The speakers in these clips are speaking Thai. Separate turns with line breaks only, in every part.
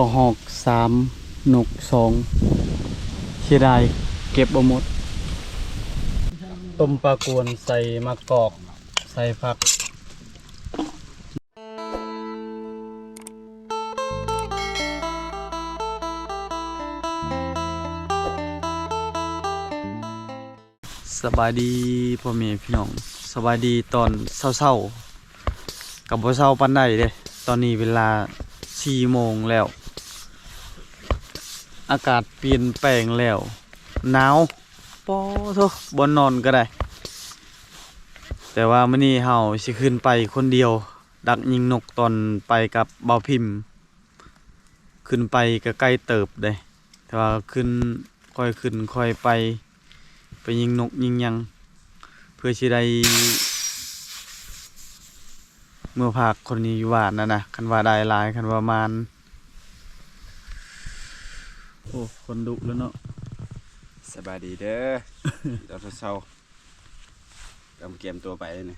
ก็หอกสามหนกสองเสียดายเก็บบ่หมด ต้มปลากวนใส่มะกอก ใส่ผักสบายดีพ่อแม่พี่น้องสบายดีตอนเศร้าๆกับบ่เศร้าปานใดเด้ตอนนี้เวลา4โมงแล้ว อากาศเปลี่ยนแปลงแล้วหนาวปอโทบ่นอนก็ได้ แต่ว่ามื้อนี้เฮาสิขึ้นไปคนเดียว ดักยิงนกตอนไปกับเบาพิมพ์ ขึ้นไปก็ใกล้เติบเด้แต่ว่าขึ้นค่อยขึ้นค่อยไป ไปยิงนกยิงยัง เพื่อสิได้เมื่อภาคคนนี้อยู่บ้านนั่นนะคันว่าได้หลายคันว่ามาน โอ้คนดุแล้วเนาะ
สบายดีเด้อ ตอนเช้าๆกำเกมตัวไปนี่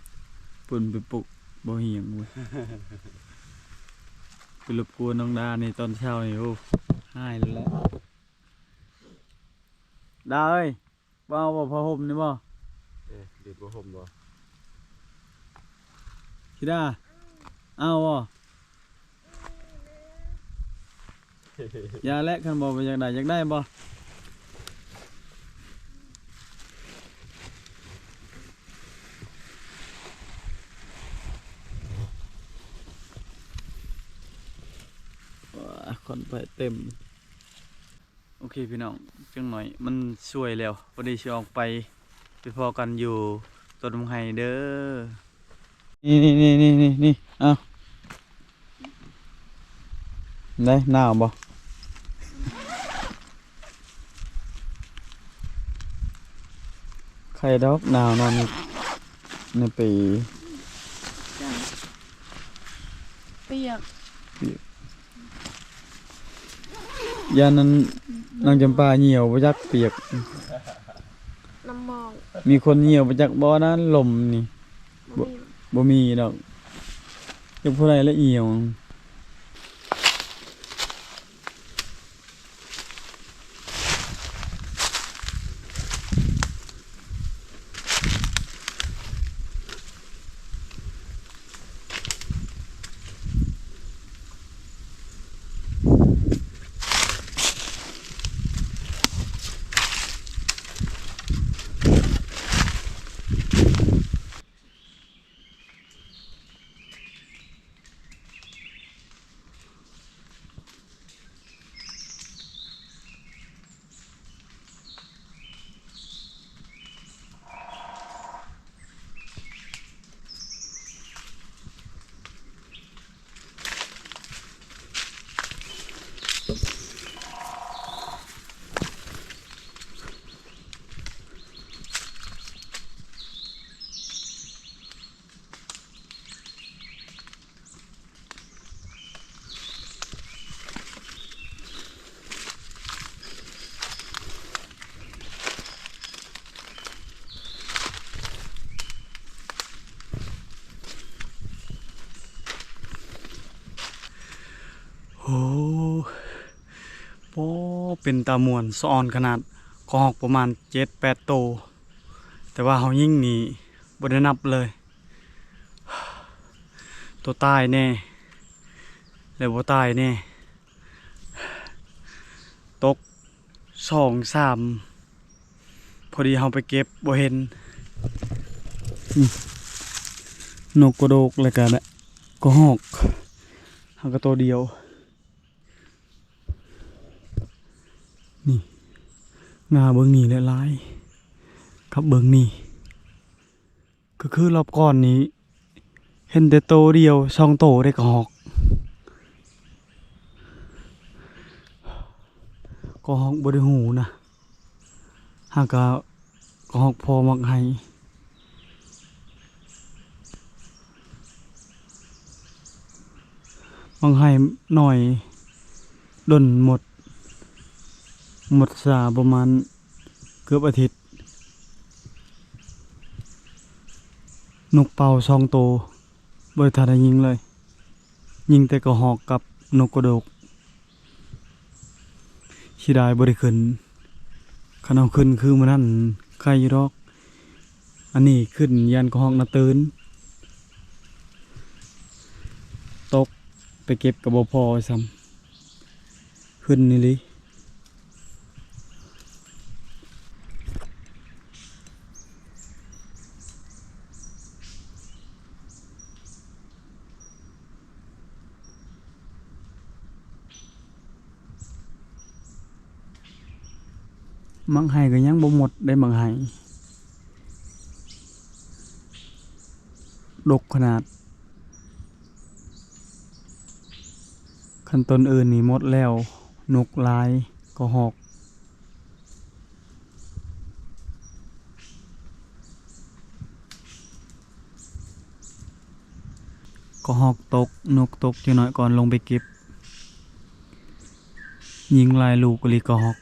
ปุ่นไปปลุกบ่เหียงเว้ยไปรบกวนน้องดาในตอนเช้านี่โอ้หายแล้วแหละดาเอ้ยบ่เอาบ่พอห่มนี่บ่
เอ๊ะดีดบ่ห่มบ่
คิดาเอาบ่อ ยาและคันบ่ไปอยากได้อยากได้บ่ว้าคนไปเต็ม โอเคพี่น้องจังหน่อย มันช่วยแล้ววันนี้สิออกไปไปพอกันอยู่ต้นมงไห้เด้อนี่นี่นี่นี่นี่นี่เอาได้หนาวบ่ ใครดอกหนาวนอนในในปี
เปียก
ยานั้นนางจำปาเหี่ยวประจักเปียก
น้ำหมอง
มีคนเหี่ยวประจักบ่อนั้นลมนี่
บ่มี
บ่มีดอกจักผู้ใดละเหี่ยว โอ้โอ้ เป็นตามวนสะออนขนาดก็หอกประมาณเจ็ดแปดโตวแต่ว่าเขายิ่งหนีบดนับเลย ตัวตายแน่แล้วบ่ตายแน่ตกสองสามพอดีเขาไปเก็บบ่เห็นนกกระโดกเลยกันแหละก็หอกหากระตัวเดียว งาเบิงนี่และลายครับเบิงนี่ก็คือรอบก่อนนี้ เห็นแต่โตเดียวสองโตได้ก็หอก ก็หอกบริหูนะหากก็ก็หอกพอมักให้มักให้หน่อยดนหมด หมดสาประมาณเกือบอาทิตย์ นกเป่าสองโตวบริทันยิงเลย ยิงแต่กระหอกกับนกกระโดกสิได้บ่ได้ขึ้นคันเอาขึ้นคือมื้อนั้นใครอยู่ดอก อันนี้ขึ้นยันกระหอกนาตื่นตกไปเก็บกับบ่พอซ้ำขึ้นนี่ลิ มังไห้ก็ยังบ่หมดได้มังไห้ดกขนาดคันต้นอื่นนี่หมดแล้วนกลายก็หอกก็หอกตกนกตกจะน้อยก่อนลงไปเก็บ ยิงลายลูกกะลีก็หอก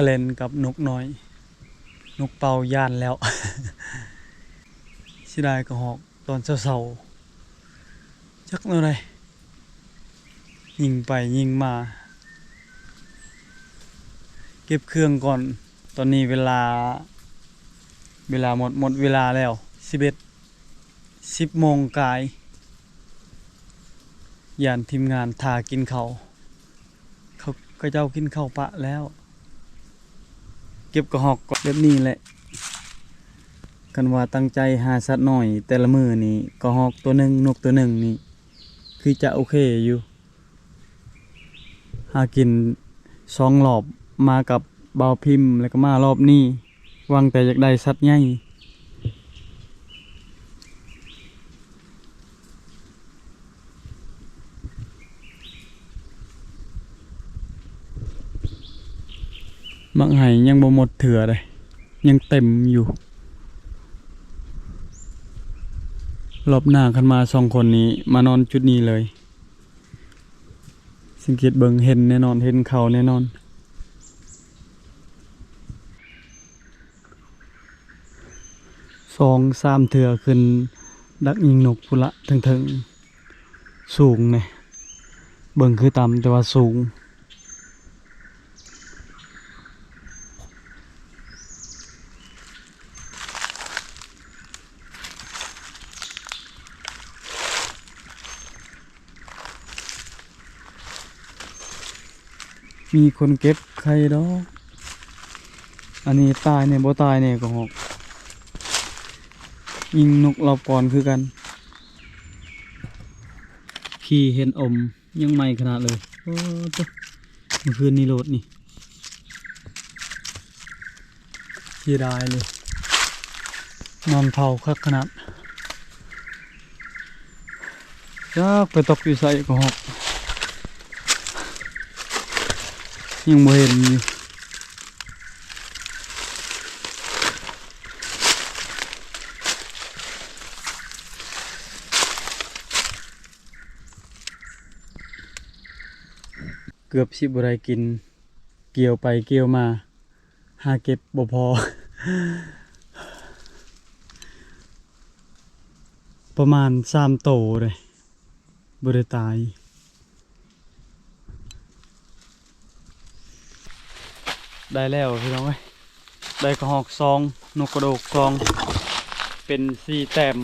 ก็เล่นกับนกน้อย นกเป่าย่านแล้วสิได้ก็หอกตอนเช้าๆจักเมื่อไรยิงไปยิงมา เก็บเครื่องก่อน ตอนนี้เวลา เวลาหมดหมดเวลาแล้วสิบเอ็ดสิบโมงกายยานทีมงานทากินเขาเขาก็เจ้ากินข้าวปะแล้ว เก็บกระหอกแบบนี้แหละ กันว่าตั้งใจหาสัตว์หน่อย แต่ละมือนี่กระหอกตัวหนึ่งนกตัวหนึ่งนี่ คือจะโอเคอยู่ หากินสองหลอบมากับเบาพิมพ์แล้วก็มารอบนี้วางแต่อยากได้สัตว์ใหญ่ มังไห้ยังบ่หมดเถื่อเลยยังเต็มอยู่ รอบหน้าขึ้นมาสองคนนี้ มานอนจุดนี้เลย สังเกตเบิงเห็นแน่นอนเห็นเขาแน่นอนสองสามเถื่อขึ้น ดักยิงนกพุละถึงถึงสูงเนี่ยเบิงคือต่ำแต่ว่าสูง มีคนเก็บไข่ดอกอันนี้ตายเนี่ยบ่ตายเนี่ยก็หอกยิงนกเรอบก่อนคือกันขี่เห็นอมยังใหม่ขนาดเลยโอ้ตัวเมื่อคืนนี้โหลดนี่เสียดายเลยนอนเผาคักขนาดจ้ากไปตกอยู่ใส่ก็หอก ยังบ่เห็นอยู่เกือบสิบได้กิน เกี่ยวไปเกี่ยวมา หาเก็บบ่พอ ประมาณสามโตเลยบ่ได้ตาย ได้แล้วพี่น้องเอ้ยได้กระหอกซองนกกระโดกซอง เป็นสี่แต้ม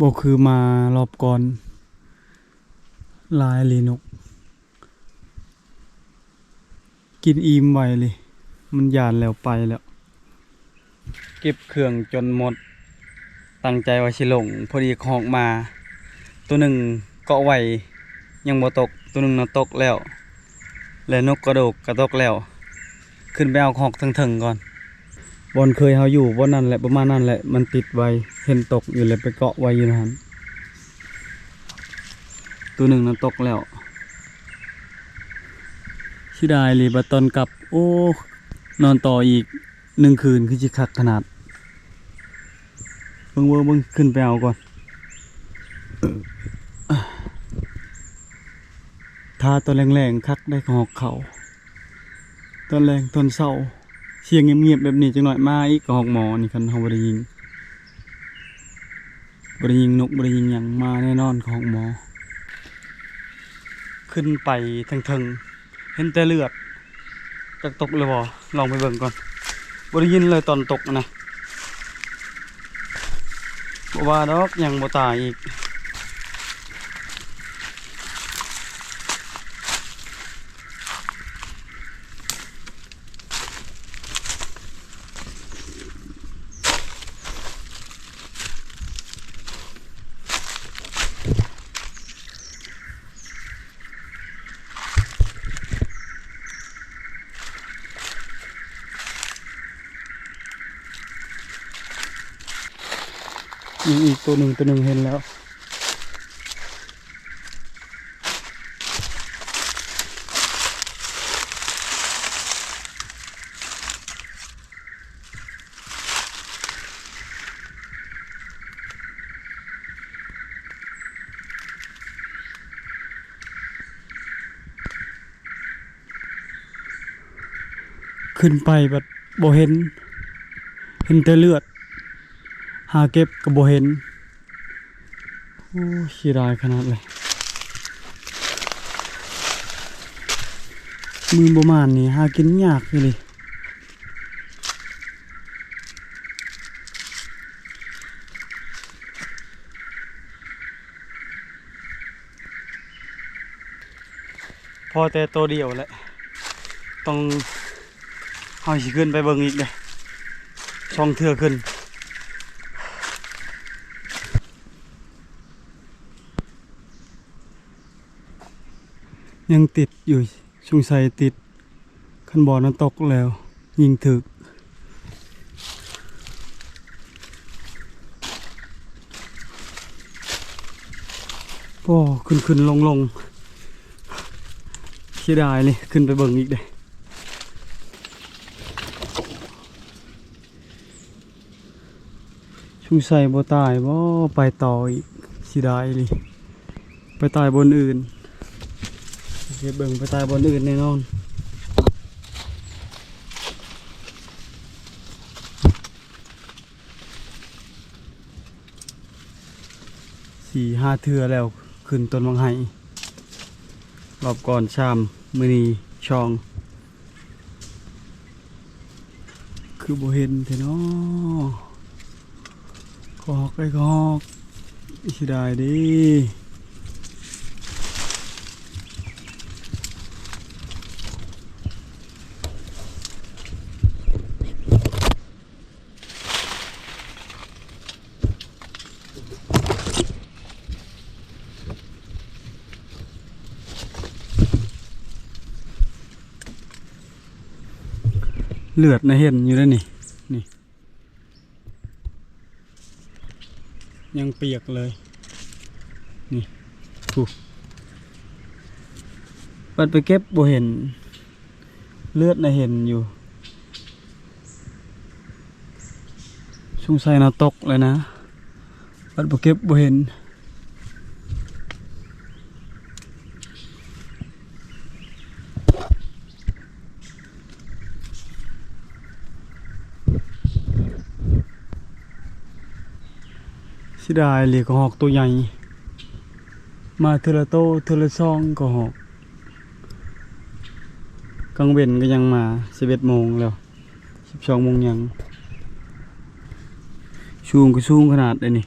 บกคือมารอบก่อน ลายเลีนก กินอิ่มไวเลย มันยานแล้วไปแล้ว เก็บเครื่องจนหมด ตั้งใจว่าสิลง พอดีหอกมา ตัวหนึ่งเกาะไวยังบ่ตก ตัวหนึ่งน่ะตกแล้ว และนกกระโดกกระตกแล้ว ขึ้นไปเอาหอกถึงๆก่อนบอนเคยเฮาอยู่บอนนั่นแหละประมาณนั้นแหละมันติดไวเห็นตกอยู่เลยไปเกาะไวอยู่นั่น ตัวหนึ่งนั้นตกแล้วชิดายลีบัดตอนกลับ โอ้ นอนต่ออีกหนึ่งคืนคือจิคักขนาดเบิ่งเบิ่งเบิ่งขึ้นไปเอาก่อนถ้าตอนแรงๆคักได้ของเขาตอนแรงตอนเศร้าเสียงเงียบๆแบบนี้จังหน่อยมาอีกหอกหมอนี่คันเฮาบ่ได้ยิงบ่ได้ยิงนกบ่ได้ยิงหยังมาแน่นอนของหมอ ขึ้นไปทางๆเห็นแต่เลือดจากตกเลยบ่ลองไปเบิ่งก่อนบ่ได้ยินเลยตอนตกนะบ่ว่าดอกยังบ่ตายอีก ยิงอีกตัวหนึ่งตัวหนึ่งเห็นแล้ว ขึ้นไปแบบบ่เห็น เห็นแต่เลือด หาเก็บก็บ่เห็น โอ้ขี้รายขนาดเลย มือบ่มานนี่หากินยากเลยพอแต่ตัวเดียวแหละ ต้องเอาสิขึ้นไปเบิ่งอีกเลยช่องเทือขึ้น ยังติดอยู่ชุงใส่ติดขันบอนั้นตกแล้ว ยิงถึกโอ้ขึ้นขึ้นลงลงเสียดายเลยขึ้นไปเบิ่งอีกเลยชุงใส่บ่ตายบ่ไปต่ออีกเสียดายเลยไปตายบนอื่น เก็บเบิ่งไปตายบนอื่นแน่นอนสี่ห้าเทือแล้วขึ้นต้นวังไห้รอบก่อนชามมือนีช่อง คือโบเห็นเถอะเนาะกอกไอ้กอกสิได้ดิ เลือดนะเห็นอยู่แล้วนี่นี่ ยังเปียกเลย นี่ถูกปัดไปเก็บบ่เห็น เลือดนะเห็นอยู่สงสัยนาตกเลยนะปัดไปเก็บบ่เห็น สิได้เลยก็หอกตัวใหญ่ มาเทอละโตเทอละซองก็หอกกลางเว้นก็ยังมาสิบเอ็ดโมงแล้วสิบสองโมงยังชูงก็ชูงขนาดเลยนี่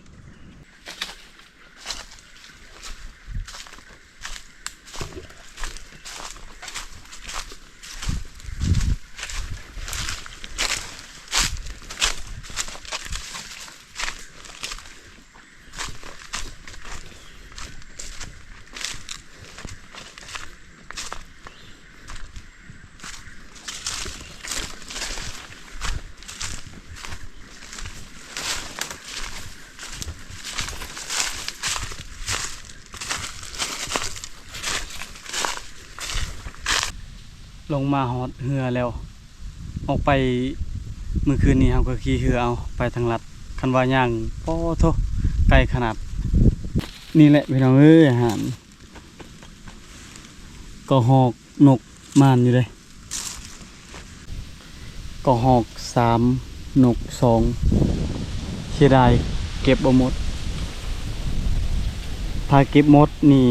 เหือแล้ว ออกไปเมื่อคืนนี้เราก็ขี่เหือเอาไปทางลัดคันว่าย่างป้อโทไกลขนาด นี่แหละพี่น้องเอ้ยอาหารก็หอกนกมานอยู่เลยก็หอกสามนกสองเสียดายเก็บบ่หมดถ้าเก็บหมดนี่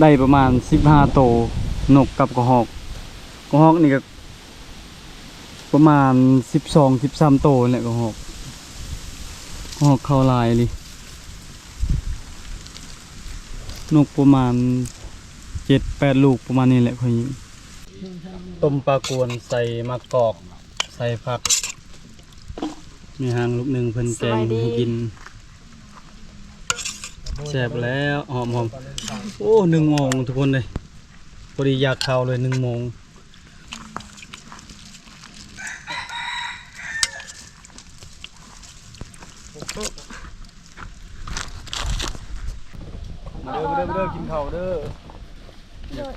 ได้ประมาณ 15โตนกกับกระหอก กระหอกนี่ก็ประมาณ12 13โตนี่แหละกระหอกกระหอกเข้าลายเลยนกประมาณ7 8ลูกประมาณนี้แหละค่อยยิงต้มปลากวนใส่มะกอก ใส่ผัก มีหางลูกหนึ่งเพิ่นแกงให้กินแซ่บแล้วหอมหอมโอ้หนึ่งโมงทุกคนเลยพอดีอยากเข้าเลยหนึ่งโมงมาเด้อมาเด้อมาเด้อกินข้าวเด้อ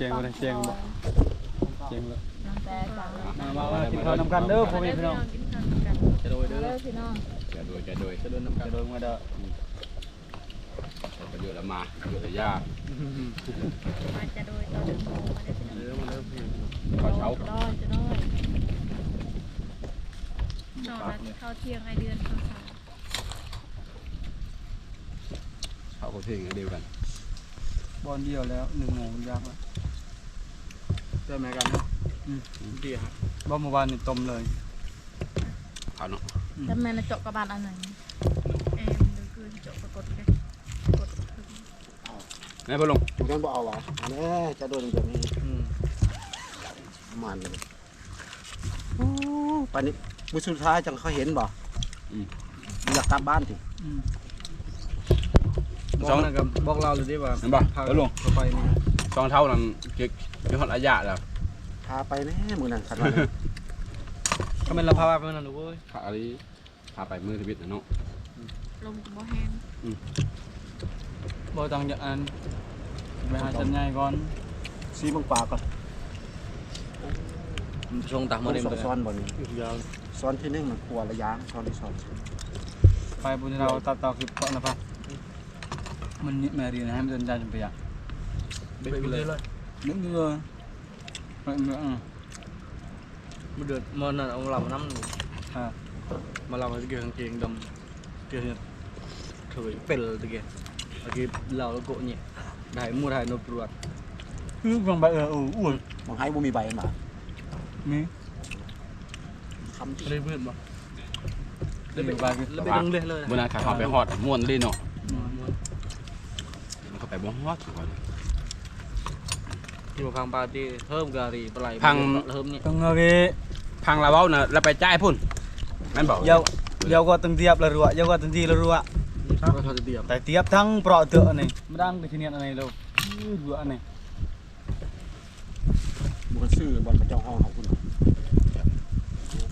อยากแจงมาได้แจงบ่แจงแล้วมามามากินข้าวนำกันเด้อพ่อแม่พี่น้องจะโดยเด้อ
จะโดยจะโดย
จะโดนนำกันจะโดยมาเด้อ
ประโยชน์ละมาประโยชน์ละยาก
มาจะโดยตอนหนึ่งโมงมาได้เป็น
เด้อมาเด้อพี่
ข้าวเช้า
ร้อยจะร้อยนอนแล้วที่เข้าเที่ยงไอเดือนข้าวสาร
ข้าวก็เพ่งเดียวกัน
บอลเดียวแล้วหนึ่งโมงยากแล้ว
เจอแม่กันเนาะ
อืม
ดีครับ
บอลเมื่อวานนี่ต้มเลย
ข้าวเนาะ
แล้วแม่น่ะเจาะกระบาลอันไหนเอ็มหรือคือเจาะปรากฏเลยกดถึง
แม่พ่อลง
ผมยังบ่เอาวะแม่จะโดนแบบนี้
อืม
มันเลยโอ้ปานนี้มื้อสุดท้ายจังเขาเห็นบ่อยากกลับบ้านติ
อืม
บอกนะกับบอกเราเลยดิว่า
เห็นป่ะพ่อลง
เข้าไปนี่
สองเท่านั้นเก็บเก็บหอดระยะแล้ว
พาไปแน่มื้อนั้นคันว่า
ก็เป็นเราพาไปนั่นดูเว้ย
พาอะไรพาไปมือทวิตนะเนาะ
ลมกับบ่แห้ง
บอตังจากอันไปหาจันใหญ่ก่อน
ซีมังปลาก่อน
ชงตักมาเต็ม
สอ
เล
ง
ย
ซ้อนบ่นี่
ยาว
ซ้อนที่หนึงมันกลัวระยะซ้อนที่สอง
ไปบุญเราตัดต่อคลิปก่อนนะพ่อมันนี่แม่เรียนให้มันเดินใจจนไปอะ
เบ็ดเลยเลย
นึกดูเลยมันมันอะ
มันเดือดมันนั่นเอาเรามาน้ำหนึ่ง
อ่า
มาเรามาตะเกียงกางเกงดำเกียงถอยเป็นเลยตะ เกียงตะเกียงเราแล้วโกะเนี่ยได้มูได้นบตรวจ
คือฟังไปเอออู้อ้วน
มองให้บ่มีใบมา
มี
คำที่
ได้เพื่อนบ่
เดี๋ยวไปกัน
อนั้นขาเขาไปหอดม้วนเลยเนาะมันก็ไปบ่ฮอดก่อน
ที่มาพังปาร์ตี้เพิ่มการีปลาย
พัง
เพิ่มเนี่ย
ต้องเงย
พังลาเว้าน่ะแล้วไปจ่ายพุ่นแม่นบอก
ยาวยาวก็ตึงเทียบละรัวยาวก็ตึงทีละรัว
ก็เขาจะเตรียม
แต่เทียบทั้งเปราะเตอะนี่ไม่ดังไปที่เนี่ยอะไรแล้วรัวนี่
บ่ซื้อบ่กระเจ้าห้องเขาคุณ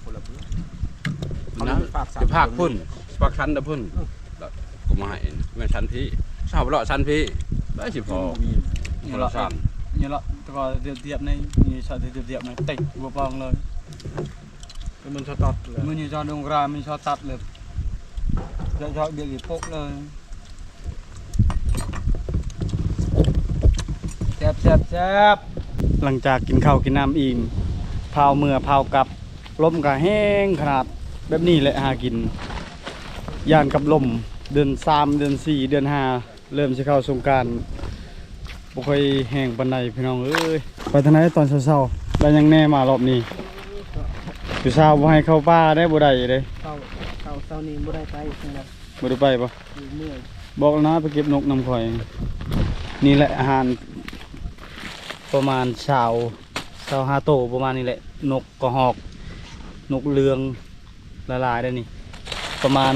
คนละเพื่อนเขา
นะ
เลยฝากสาม
จะภาคพุ่นภาคชั้นตะพุ่นแล้วก็มาให้แม่นชั้นพี่ชาวเลาะชั้นพี่ได้สิพอ
มี
คนละชั้น
เนี่ยละแต่ก็เทียบเทียบในนี่ชอบเทียบเทียบในติดบัวปองเลย
เป็นมันชอตัดเลย
มันอยู่ชอบดงกรามันชอบตัดเลยจะชอบเบียร์กี่ปกเลยแซ่บแซ่บแซ่บหลังจากกินข้าวกินน้ำอิ่มพาวเมื่อพาวกลับลมก็แห้งขนาดแบบนี้แหละหากินย่านกับลมเดือนสามเดือนสี่เดือนห้าเริ่มจะเข้าสงกราร บ่ค่อยแห้งปานใดพี่น้องเอ้ยไปทางไหนตอนเช้าๆแล้วยังแน่มารอบนี้อยู่เช้าบ่ให้เข้าป่าได้บ่ได้เด้
เศร้าเศร้าเศร้านี่ไม่ได้ไปนะครับ
บ่ได้ไปปะ
เมื่อย
บอกแล้วนะไปเก็บนกนำข่อย นี่แหละอาหารประมาณชาวชาวฮาโตประมาณนี้แหละ นกกระหอก นกเรืองละลายได้นี่ ประมาณ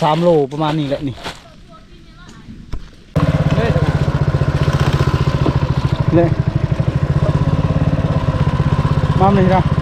สามโลประมาณนี้แหละนี่เลย มาเล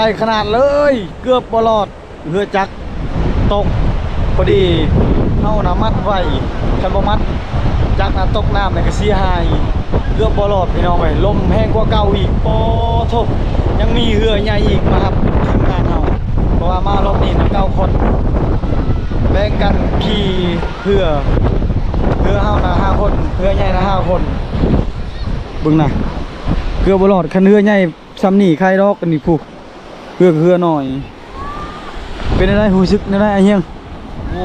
ใจขนาดเลย เกือบบรอดเรือจักตกพอดีเฮานะมัดไว้คันบมัดจักรนะตกน้ำในก็เสียหายเกือบบรอดพี่น้องไปลมแห้งกว่าเก่าอีกปอทบยังมีเรือใหญ่อีกมาครับทีมงานเฮาเพราะว่ามารอบนี้นะเก้าคนแบ่งกันขี่เรือเรือเฮานะห้าคนเรือใหญ่นะห้าคนบิ่งนะเกือบบรอดคันเรือใหญ่ซ้ำนี่ใครดอกกันนี่ผู้ เรือก็เรือน้อย เป็นอะไรหูซึกนั่นได้ไอ้เฮียง
โอ้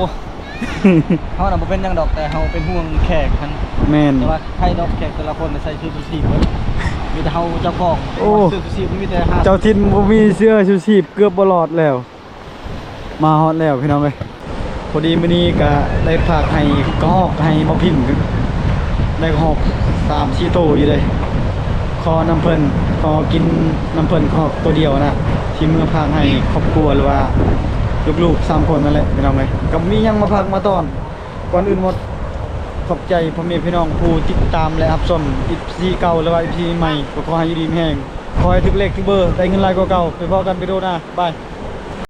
เฮาน่ะบ่เป็นหยังดอกแต่เฮาเป็นห่วงแขกทั้ง
แม่น
แต่ว่าใครดอกแขกแต่ละคนน่ะใส่ชุดสีเบิดมีแต่เฮาเจ้าของ
โอ้
ชุดสีมีแต่ห้า
เจ้าทินบ่มีเสื้อชูชีพเกือบบลอดแล้ว มาฮอดแล้วพี่น้องเอ้ยพอดีมื้อนี้ก็ได้ฝากให้กระหอกให้บ่พิมพ์ได้กระหอก3 4โตอยู่เลยขอน้ำเพิ่นขอกินน้ำเพิ่นขอตัวเดียวนะ ที่เมื่อพากให้ครอบครัวหรือว่าลูกๆสามคนนั่นแหละพี่น้องเอ้ยก็มียังมาพักมาตอน ก่อนอื่นหมดขอบใจพ่อแม่พี่น้องผู้ติดตามและอับสมอีพีเก่าและว่าอีพีใหม่ก็ขอให้ยินดีแห้งขอให้ถึกเลขทึกเบอร์ได้เงินหลายกว่าเก่าไปพอกันไปโดหน้าบาย